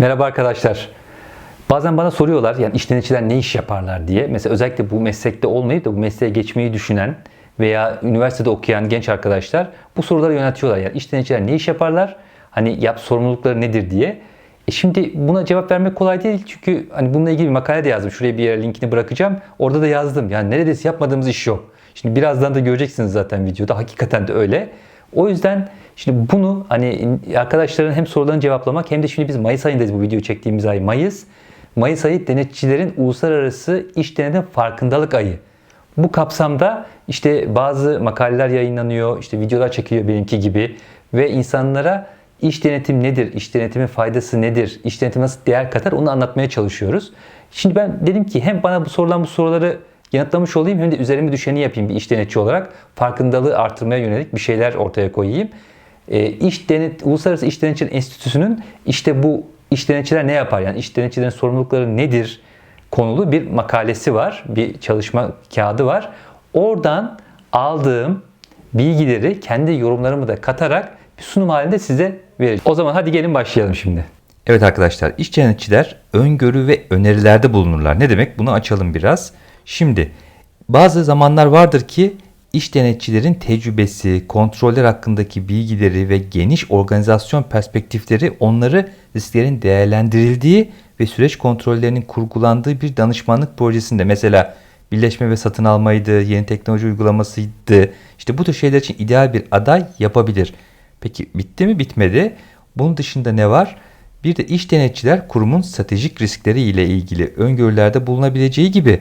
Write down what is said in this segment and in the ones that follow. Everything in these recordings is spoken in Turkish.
Merhaba arkadaşlar. Bazen bana soruyorlar yani iş denetçiler ne iş yaparlar diye. Mesela özellikle bu meslekte olmayıp da bu mesleğe geçmeyi düşünen veya üniversitede okuyan genç arkadaşlar bu soruları yöneltiyorlar. Yani iş denetçiler ne iş yaparlar? Hani yap sorumlulukları nedir diye. E şimdi buna cevap vermek kolay değil çünkü hani bununla ilgili bir makale de yazdım. Şuraya bir yere linkini bırakacağım. Orada da yazdım. Yani neredeyse yapmadığımız iş yok. Şimdi birazdan da göreceksiniz zaten videoda. Hakikaten de öyle. O yüzden şimdi bunu hani arkadaşların hem sorularını cevaplamak hem de şimdi biz Mayıs ayındayız bu videoyu çektiğimiz ay Mayıs. Mayıs ayı denetçilerin uluslararası iş denetim farkındalık ayı. Bu kapsamda işte bazı makaleler yayınlanıyor, işte videolar çekiliyor benimki gibi ve insanlara iş denetim nedir, iş denetimin faydası nedir, iş denetimi nasıl değer katar onu anlatmaya çalışıyoruz. Şimdi ben dedim ki hem bana bu sorulan bu soruları yanıtlamış olayım hem de üzerime düşeni yapayım bir iş denetçi olarak. Farkındalığı artırmaya yönelik bir şeyler ortaya koyayım. E, iş denet, Uluslararası İş Denetçileri Enstitüsü'nün işte bu iş denetçiler ne yapar? Yani iş denetçilerin sorumlulukları nedir? konulu bir makalesi var. Bir çalışma kağıdı var. Oradan aldığım bilgileri kendi yorumlarımı da katarak bir sunum halinde size vereceğim. O zaman hadi gelin başlayalım şimdi. Evet arkadaşlar, iş denetçiler öngörü ve önerilerde bulunurlar. Ne demek? Bunu açalım biraz. Şimdi bazı zamanlar vardır ki iş denetçilerin tecrübesi, kontroller hakkındaki bilgileri ve geniş organizasyon perspektifleri onları risklerin değerlendirildiği ve süreç kontrollerinin kurgulandığı bir danışmanlık projesinde mesela birleşme ve satın almaydı, yeni teknoloji uygulamasıydı. İşte bu tür şeyler için ideal bir aday yapabilir. Peki bitti mi? Bitmedi. Bunun dışında ne var? Bir de iş denetçiler kurumun stratejik riskleri ile ilgili öngörülerde bulunabileceği gibi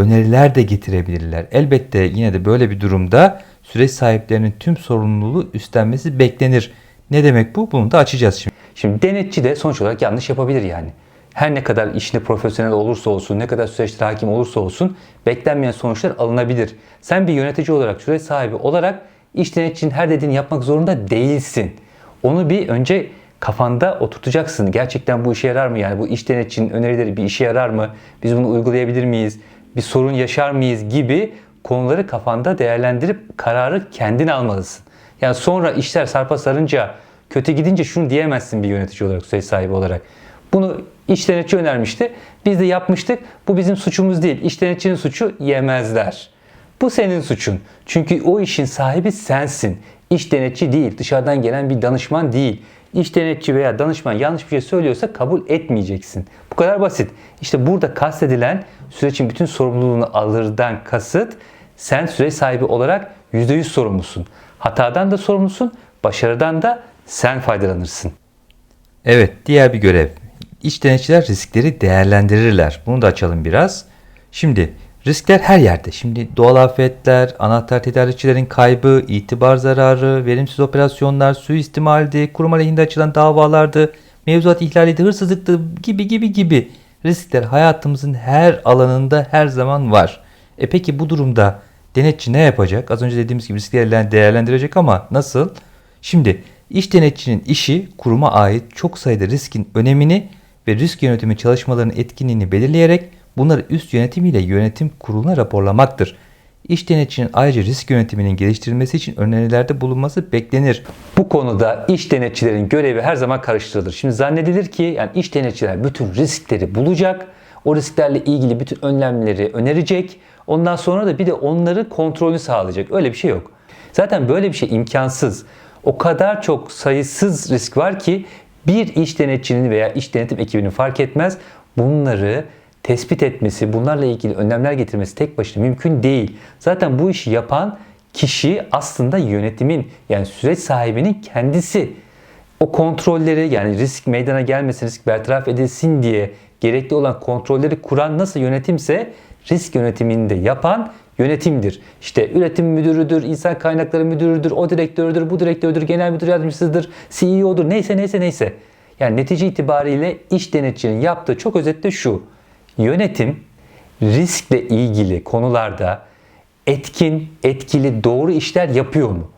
öneriler de getirebilirler. Elbette yine de böyle bir durumda süreç sahiplerinin tüm sorumluluğu üstlenmesi beklenir. Ne demek bu? Bunu da açacağız şimdi. Şimdi denetçi de sonuç olarak yanlış yapabilir yani. Her ne kadar işinde profesyonel olursa olsun, ne kadar süreçte hakim olursa olsun beklenmeyen sonuçlar alınabilir. Sen bir yönetici olarak, süreç sahibi olarak iş denetçinin her dediğini yapmak zorunda değilsin. Onu bir önce kafanda oturtacaksın. Gerçekten bu işe yarar mı? Yani bu iş denetçinin önerileri bir işe yarar mı? Biz bunu uygulayabilir miyiz? Bir sorun yaşar mıyız gibi konuları kafanda değerlendirip kararı kendin almalısın. Yani sonra işler sarpa sarınca, kötü gidince şunu diyemezsin bir yönetici olarak, süreç sahibi olarak. Bunu iş denetçi önermişti. Biz de yapmıştık. Bu bizim suçumuz değil. İş denetçinin suçu yemezler. Bu senin suçun. Çünkü o işin sahibi sensin. İş denetçi değil, dışarıdan gelen bir danışman değil. İş denetçi veya danışman yanlış bir şey söylüyorsa kabul etmeyeceksin. Bu kadar basit. İşte burada kastedilen sürecin bütün sorumluluğunu alırdan kasıt sen süreç sahibi olarak %100 sorumlusun. Hatadan da sorumlusun, başarıdan da sen faydalanırsın. Evet, diğer bir görev. İş denetçiler riskleri değerlendirirler. Bunu da açalım biraz. Şimdi riskler her yerde. Şimdi doğal afetler, anahtar tedarikçilerin kaybı, itibar zararı, verimsiz operasyonlar, suistimaldi, kurum aleyhinde açılan davalardı, mevzuat ihlaliydi, hırsızlıktı gibi gibi gibi riskler hayatımızın her alanında her zaman var. E peki bu durumda denetçi ne yapacak? Az önce dediğimiz gibi riskleri değerlendirecek ama nasıl? Şimdi iş denetçinin işi kuruma ait çok sayıda riskin önemini ve risk yönetimi çalışmalarının etkinliğini belirleyerek bunları üst yönetim ile yönetim kuruluna raporlamaktır. İş denetçinin ayrıca risk yönetiminin geliştirilmesi için önerilerde bulunması beklenir. Bu konuda iş denetçilerin görevi her zaman karıştırılır. Şimdi zannedilir ki yani iş denetçiler bütün riskleri bulacak, o risklerle ilgili bütün önlemleri önerecek, ondan sonra da bir de onları kontrolünü sağlayacak. Öyle bir şey yok. Zaten böyle bir şey imkansız. O kadar çok sayısız risk var ki bir iş denetçinin veya iş denetim ekibinin fark etmez bunları tespit etmesi, bunlarla ilgili önlemler getirmesi tek başına mümkün değil. Zaten bu işi yapan kişi aslında yönetimin yani süreç sahibinin kendisi. O kontrolleri yani risk meydana gelmesin, risk bertaraf edilsin diye gerekli olan kontrolleri kuran nasıl yönetimse risk yönetimini de yapan yönetimdir. İşte üretim müdürüdür, insan kaynakları müdürüdür, o direktördür, bu direktördür, genel müdür yardımcısıdır, CEO'dur, neyse neyse neyse. Yani netice itibariyle iş denetçinin yaptığı çok özetle şu. Yönetim riskle ilgili konularda etkin, etkili, doğru işler yapıyor mu?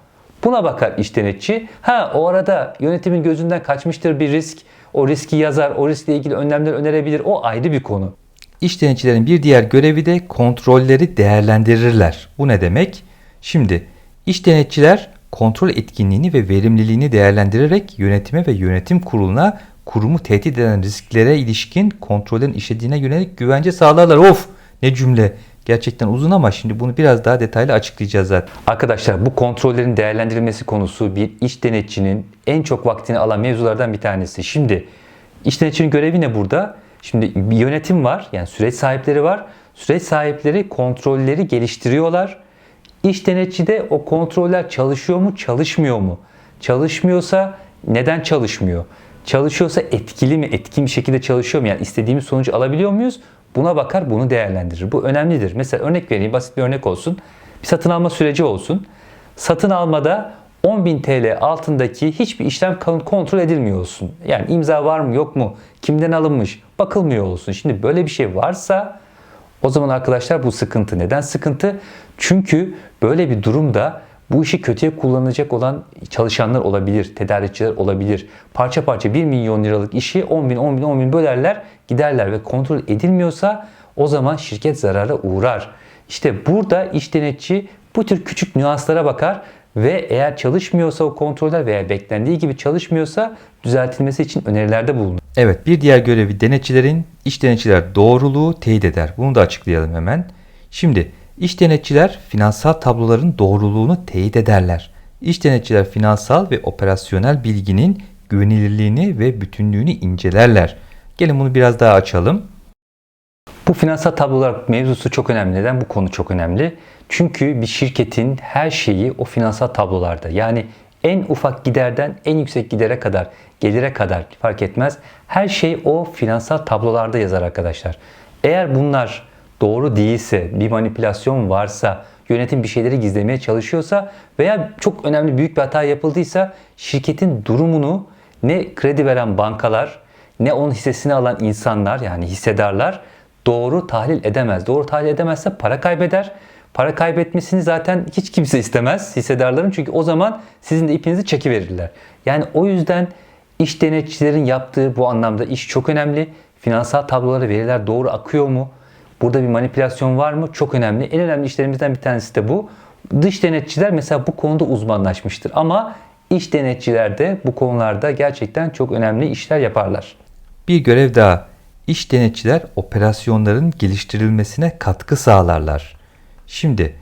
Buna bakar iş denetçi. Ha o arada yönetimin gözünden kaçmıştır bir risk. O riski yazar, o riskle ilgili önlemler önerebilir. O ayrı bir konu. İş denetçilerin bir diğer görevi de kontrolleri değerlendirirler. Bu ne demek? Şimdi iş denetçiler kontrol etkinliğini ve verimliliğini değerlendirerek yönetime ve yönetim kuruluna kurumu tehdit eden risklere ilişkin kontrollerin işlediğine yönelik güvence sağlarlar. Of ne cümle. Gerçekten uzun ama şimdi bunu biraz daha detaylı açıklayacağız zaten. Arkadaşlar bu kontrollerin değerlendirilmesi konusu bir iş denetçinin en çok vaktini alan mevzulardan bir tanesi. Şimdi iş denetçinin görevi ne burada? Şimdi bir yönetim var yani süreç sahipleri var. Süreç sahipleri kontrolleri geliştiriyorlar. İş denetçi de o kontroller çalışıyor mu çalışmıyor mu? Çalışmıyorsa neden çalışmıyor? Çalışıyorsa etkili mi, etkin bir şekilde çalışıyor mu? Yani istediğimiz sonucu alabiliyor muyuz? Buna bakar, bunu değerlendirir. Bu önemlidir. Mesela örnek vereyim, basit bir örnek olsun. Bir satın alma süreci olsun. Satın almada 10.000 TL altındaki hiçbir işlem kontrol edilmiyor olsun. Yani imza var mı yok mu, kimden alınmış bakılmıyor olsun. Şimdi böyle bir şey varsa o zaman arkadaşlar bu sıkıntı. Neden sıkıntı? Çünkü böyle bir durumda bu işi kötüye kullanacak olan çalışanlar olabilir, tedarikçiler olabilir. Parça parça 1 milyon liralık işi 10 bin, 10 bin, 10 bin bölerler, giderler ve kontrol edilmiyorsa o zaman şirket zarara uğrar. İşte burada iş denetçi bu tür küçük nüanslara bakar ve eğer çalışmıyorsa o kontroller veya beklendiği gibi çalışmıyorsa düzeltilmesi için önerilerde bulunur. Evet bir diğer görevi denetçilerin iş denetçiler doğruluğu teyit eder. Bunu da açıklayalım hemen. Şimdi iş denetçiler finansal tabloların doğruluğunu teyit ederler. İş denetçiler finansal ve operasyonel bilginin güvenilirliğini ve bütünlüğünü incelerler. Gelin bunu biraz daha açalım. Bu finansal tablolar mevzusu çok önemli. Neden bu konu çok önemli? Çünkü bir şirketin her şeyi o finansal tablolarda. Yani en ufak giderden en yüksek gidere kadar, gelire kadar fark etmez. Her şey o finansal tablolarda yazar arkadaşlar. Eğer bunlar doğru değilse, bir manipülasyon varsa, yönetim bir şeyleri gizlemeye çalışıyorsa veya çok önemli büyük bir hata yapıldıysa şirketin durumunu ne kredi veren bankalar ne onun hissesini alan insanlar yani hissedarlar doğru tahlil edemez. Doğru tahlil edemezse para kaybeder. Para kaybetmesini zaten hiç kimse istemez hissedarların çünkü o zaman sizin de ipinizi çekiverirler. Yani o yüzden iş denetçilerin yaptığı bu anlamda iş çok önemli. Finansal tablolara veriler doğru akıyor mu? Burada bir manipülasyon var mı? Çok önemli. En önemli işlerimizden bir tanesi de bu. Dış denetçiler mesela bu konuda uzmanlaşmıştır. Ama iç denetçiler de bu konularda gerçekten çok önemli işler yaparlar. Bir görev daha. İş denetçiler operasyonların geliştirilmesine katkı sağlarlar. Şimdi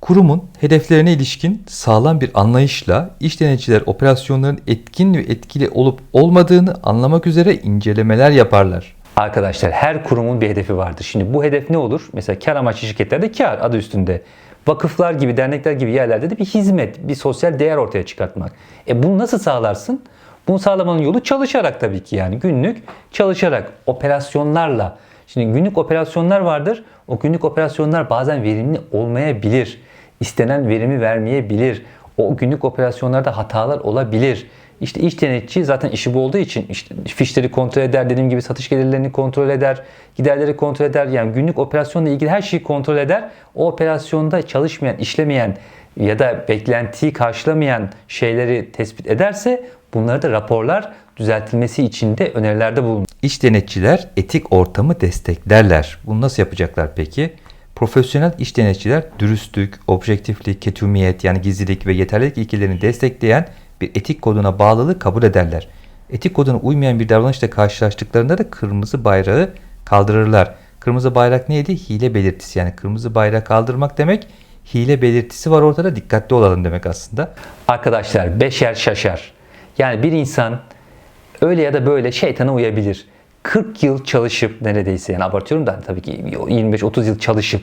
kurumun hedeflerine ilişkin sağlam bir anlayışla iş denetçiler operasyonların etkin ve etkili olup olmadığını anlamak üzere incelemeler yaparlar. Arkadaşlar her kurumun bir hedefi vardır. Şimdi bu hedef ne olur? Mesela kar amaçlı şirketlerde kar adı üstünde. Vakıflar gibi, dernekler gibi yerlerde de bir hizmet, bir sosyal değer ortaya çıkartmak. E bunu nasıl sağlarsın? Bunu sağlamanın yolu çalışarak tabii ki yani günlük çalışarak, operasyonlarla. Şimdi günlük operasyonlar vardır. O günlük operasyonlar bazen verimli olmayabilir. İstenen verimi vermeyebilir. O günlük operasyonlarda hatalar olabilir. İşte iş denetçi zaten işi bu olduğu için işte fişleri kontrol eder, dediğim gibi satış gelirlerini kontrol eder, giderleri kontrol eder. Yani günlük operasyonla ilgili her şeyi kontrol eder. O operasyonda çalışmayan, işlemeyen ya da beklentiyi karşılamayan şeyleri tespit ederse bunları da raporlar düzeltilmesi için de önerilerde bulunur. İş denetçiler etik ortamı desteklerler. Bunu nasıl yapacaklar peki? Profesyonel iş denetçiler dürüstlük, objektiflik, ketumiyet yani gizlilik ve yeterlilik ilkelerini destekleyen bir etik koduna bağlılığı kabul ederler. Etik koduna uymayan bir davranışla karşılaştıklarında da kırmızı bayrağı kaldırırlar. Kırmızı bayrak neydi? Hile belirtisi. Yani kırmızı bayrağı kaldırmak demek hile belirtisi var ortada dikkatli olalım demek aslında. Arkadaşlar beşer şaşar. Yani bir insan öyle ya da böyle şeytana uyabilir. 40 yıl çalışıp neredeyse yani abartıyorum da tabii ki 25-30 yıl çalışıp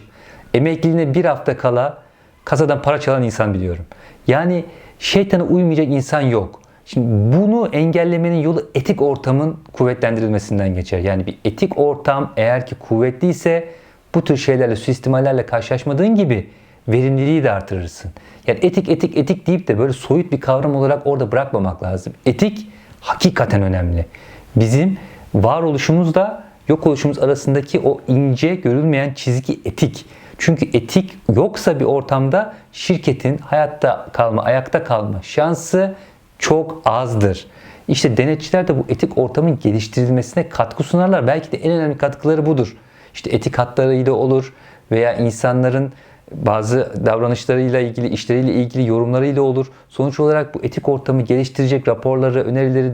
emekliliğine bir hafta kala kasadan para çalan insan biliyorum. Yani şeytana uymayacak insan yok. Şimdi bunu engellemenin yolu etik ortamın kuvvetlendirilmesinden geçer. Yani bir etik ortam eğer ki kuvvetliyse bu tür şeylerle, suistimallerle karşılaşmadığın gibi verimliliği de artırırsın. Yani etik etik etik deyip de böyle soyut bir kavram olarak orada bırakmamak lazım. Etik hakikaten önemli. Bizim varoluşumuzla yok oluşumuz arasındaki o ince görülmeyen çizgi etik. Çünkü etik yoksa bir ortamda şirketin hayatta kalma, ayakta kalma şansı çok azdır. İşte denetçiler de bu etik ortamın geliştirilmesine katkı sunarlar. Belki de en önemli katkıları budur. İşte etik hatlarıyla olur veya insanların bazı davranışlarıyla ilgili, işleriyle ilgili yorumlarıyla olur. Sonuç olarak bu etik ortamı geliştirecek raporları, önerileri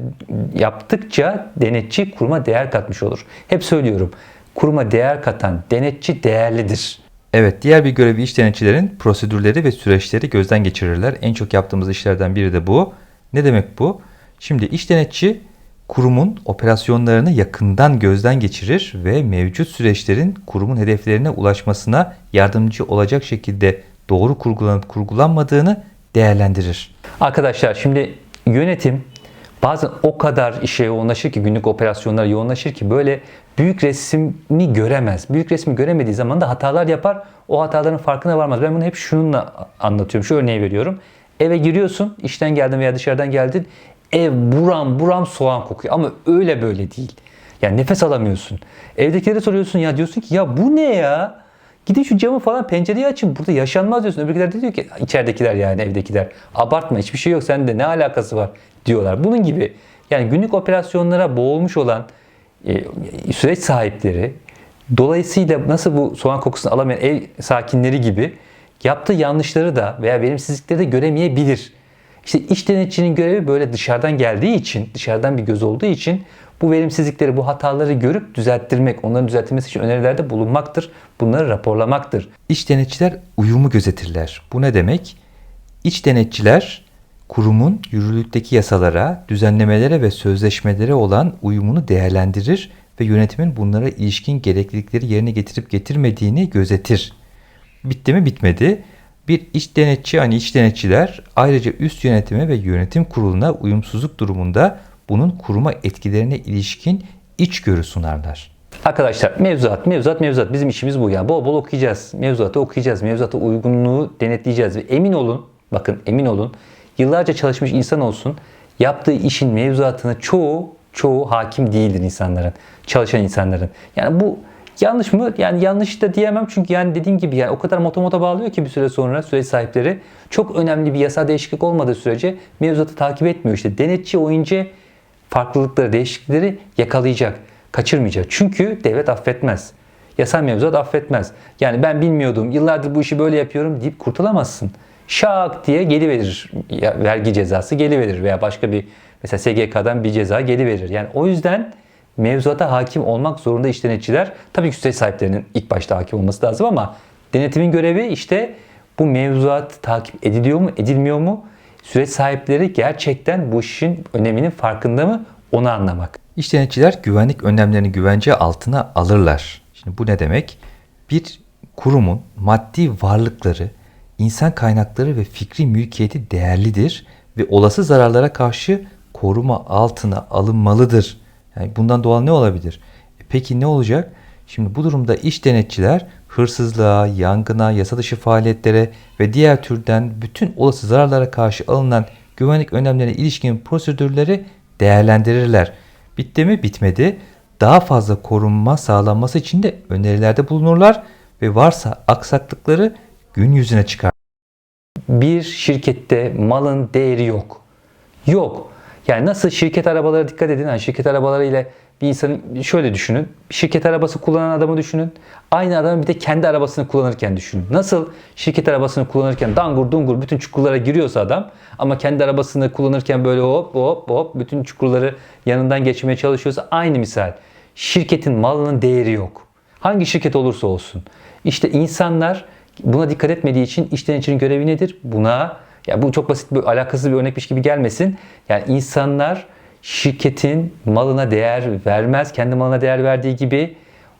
yaptıkça denetçi kuruma değer katmış olur. Hep söylüyorum. Kuruma değer katan denetçi değerlidir. Evet, diğer bir görevi iş denetçilerin prosedürleri ve süreçleri gözden geçirirler. En çok yaptığımız işlerden biri de bu. Ne demek bu? Şimdi iş denetçi kurumun operasyonlarını yakından gözden geçirir ve mevcut süreçlerin kurumun hedeflerine ulaşmasına yardımcı olacak şekilde doğru kurgulanıp kurgulanmadığını değerlendirir. Arkadaşlar şimdi yönetim bazen o kadar işe yoğunlaşır ki günlük operasyonlara yoğunlaşır ki böyle büyük resmi göremez. Büyük resmi göremediği zaman da hatalar yapar. O hataların farkına varmaz. Ben bunu hep şununla anlatıyorum. Şu örneği veriyorum. Eve giriyorsun, işten geldin veya dışarıdan geldin. Ev buram buram soğan kokuyor ama öyle böyle değil. Yani nefes alamıyorsun. Evdekilere soruyorsun ya diyorsun ki ya bu ne ya? Gidin şu camı falan pencereyi açın. Burada yaşanmaz diyorsun. Öbürkiler de diyor ki içeridekiler yani evdekiler. Abartma hiçbir şey yok. Sende ne alakası var diyorlar. Bunun gibi yani günlük operasyonlara boğulmuş olan e, süreç sahipleri dolayısıyla nasıl bu soğan kokusunu alamayan ev sakinleri gibi yaptığı yanlışları da veya verimsizlikleri de göremeyebilir. İşte iş denetçinin görevi böyle dışarıdan geldiği için, dışarıdan bir göz olduğu için bu verimsizlikleri, bu hataları görüp düzelttirmek, onların düzeltilmesi için önerilerde bulunmaktır. Bunları raporlamaktır. İç denetçiler uyumu gözetirler. Bu ne demek? İç denetçiler kurumun yürürlükteki yasalara, düzenlemelere ve sözleşmelere olan uyumunu değerlendirir ve yönetimin bunlara ilişkin gereklilikleri yerine getirip getirmediğini gözetir. Bitti mi? Bitmedi. Bir iç denetçi, hani iç denetçiler ayrıca üst yönetime ve yönetim kuruluna uyumsuzluk durumunda bunun kuruma etkilerine ilişkin içgörü sunarlar. Arkadaşlar mevzuat, mevzuat, mevzuat. Bizim işimiz bu yani. Bol bol okuyacağız. Mevzuatı okuyacağız. Mevzuata uygunluğu denetleyeceğiz. Ve emin olun, bakın emin olun. Yıllarca çalışmış insan olsun. Yaptığı işin mevzuatına çoğu, çoğu hakim değildir insanların. Çalışan insanların. Yani bu yanlış mı? Yani yanlış da diyemem. Çünkü yani dediğim gibi yani o kadar motomota bağlıyor ki bir süre sonra süreç sahipleri. Çok önemli bir yasa değişiklik olmadığı sürece mevzuatı takip etmiyor. İşte denetçi oyuncu farklılıkları, değişiklikleri yakalayacak, kaçırmayacak. Çünkü devlet affetmez. Yasal mevzuat affetmez. Yani ben bilmiyordum, yıllardır bu işi böyle yapıyorum deyip kurtulamazsın. Şak diye geliverir. Ya, vergi cezası geliverir veya başka bir mesela SGK'dan bir ceza geliverir. Yani o yüzden mevzuata hakim olmak zorunda iş denetçiler. Tabii ki süreç sahiplerinin ilk başta hakim olması lazım ama denetimin görevi işte bu mevzuat takip ediliyor mu, edilmiyor mu? Süreç sahipleri gerçekten bu işin öneminin farkında mı? Onu anlamak. İş denetçiler güvenlik önlemlerini güvence altına alırlar. Şimdi bu ne demek? Bir kurumun maddi varlıkları, insan kaynakları ve fikri mülkiyeti değerlidir ve olası zararlara karşı koruma altına alınmalıdır. Yani bundan doğal ne olabilir? E peki ne olacak? Şimdi bu durumda iş denetçiler hırsızlığa, yangına, yasa dışı faaliyetlere ve diğer türden bütün olası zararlara karşı alınan güvenlik önlemlerine ilişkin prosedürleri değerlendirirler. Bitti mi? Bitmedi. Daha fazla korunma sağlanması için de önerilerde bulunurlar ve varsa aksaklıkları gün yüzüne çıkar. Bir şirkette malın değeri yok. Yok. Yani nasıl şirket arabalara dikkat edin. Yani şirket arabaları ile bir insanın şöyle düşünün. Şirket arabası kullanan adamı düşünün. Aynı adamı bir de kendi arabasını kullanırken düşünün. Nasıl şirket arabasını kullanırken dangur dungur bütün çukurlara giriyorsa adam ama kendi arabasını kullanırken böyle hop hop hop bütün çukurları yanından geçmeye çalışıyorsa aynı misal. Şirketin malının değeri yok. Hangi şirket olursa olsun. İşte insanlar buna dikkat etmediği için işten için görevi nedir? Buna ya bu çok basit bir alakasız bir örnekmiş gibi gelmesin. Yani insanlar şirketin malına değer vermez. Kendi malına değer verdiği gibi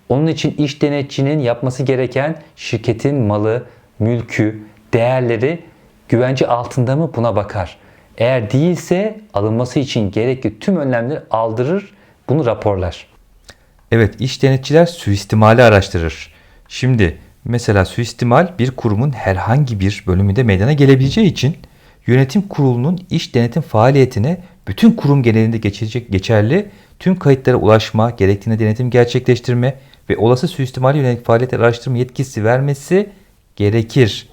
onun için iş denetçinin yapması gereken şirketin malı, mülkü, değerleri güvence altında mı buna bakar. Eğer değilse alınması için gerekli tüm önlemleri aldırır, bunu raporlar. Evet, iş denetçiler suistimali araştırır. Şimdi mesela suistimal bir kurumun herhangi bir bölümünde meydana gelebileceği için yönetim kurulunun iş denetim faaliyetine bütün kurum genelinde geçecek geçerli tüm kayıtlara ulaşma, gerektiğinde denetim gerçekleştirme ve olası suistimali yönelik faaliyetler araştırma yetkisi vermesi gerekir.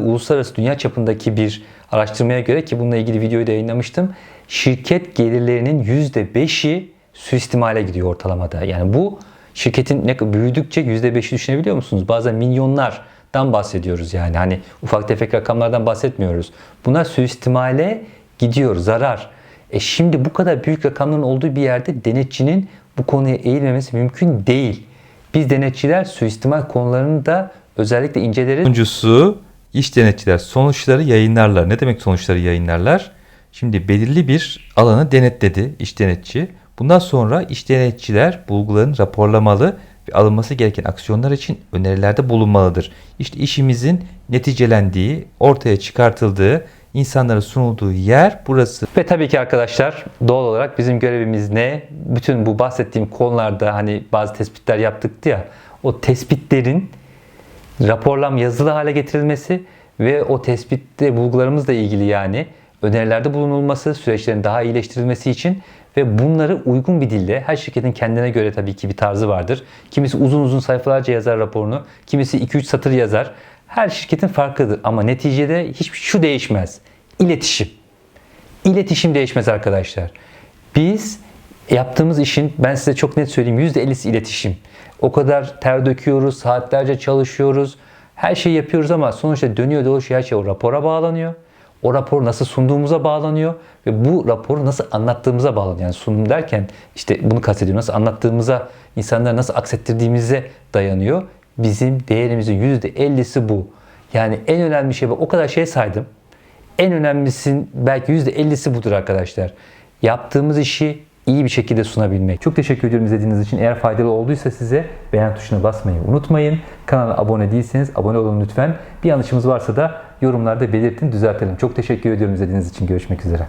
Uluslararası dünya çapındaki bir araştırmaya göre ki bununla ilgili videoyu da yayınlamıştım. Şirket gelirlerinin %5'i suistimale gidiyor ortalamada. Yani bu şirketin ne büyüdükçe %5'i düşünebiliyor musunuz? Bazen milyonlar rakamlardan bahsediyoruz yani. Hani ufak tefek rakamlardan bahsetmiyoruz. Bunlar suistimale gidiyor, zarar. E şimdi bu kadar büyük rakamların olduğu bir yerde denetçinin bu konuya eğilmemesi mümkün değil. Biz denetçiler suistimal konularını da özellikle inceleriz. Sonuncusu iş denetçiler sonuçları yayınlarlar. Ne demek sonuçları yayınlarlar? Şimdi belirli bir alanı denetledi iş denetçi. Bundan sonra iş denetçiler bulguların raporlamalı ve alınması gereken aksiyonlar için önerilerde bulunmalıdır. İşte işimizin neticelendiği, ortaya çıkartıldığı, insanlara sunulduğu yer burası. Ve tabii ki arkadaşlar doğal olarak bizim görevimiz ne? Bütün bu bahsettiğim konularda hani bazı tespitler yaptık ya o tespitlerin raporlam yazılı hale getirilmesi ve o tespitte bulgularımızla ilgili yani önerilerde bulunulması, süreçlerin daha iyileştirilmesi için ve bunları uygun bir dille her şirketin kendine göre tabii ki bir tarzı vardır. Kimisi uzun uzun sayfalarca yazar raporunu, kimisi 2-3 satır yazar. Her şirketin farklıdır ama neticede hiçbir şu değişmez. İletişim. İletişim değişmez arkadaşlar. Biz yaptığımız işin ben size çok net söyleyeyim %50'si iletişim. O kadar ter döküyoruz, saatlerce çalışıyoruz. Her şeyi yapıyoruz ama sonuçta dönüyor dolaşıyor her şey o rapora bağlanıyor. O raporu nasıl sunduğumuza bağlanıyor ve bu raporu nasıl anlattığımıza bağlanıyor. Yani sunum derken işte bunu kastediyorum. Nasıl anlattığımıza, insanlara nasıl aksettirdiğimize dayanıyor. Bizim değerimizin %50'si bu. Yani en önemli şey bu. O kadar şey saydım. En önemlisin belki %50'si budur arkadaşlar. Yaptığımız işi iyi bir şekilde sunabilmek. Çok teşekkür ediyorum izlediğiniz için. Eğer faydalı olduysa size beğen tuşuna basmayı unutmayın. Kanala abone değilseniz abone olun lütfen. Bir yanlışımız varsa da yorumlarda belirtin, düzeltelim. Çok teşekkür ediyorum izlediğiniz için. Görüşmek üzere.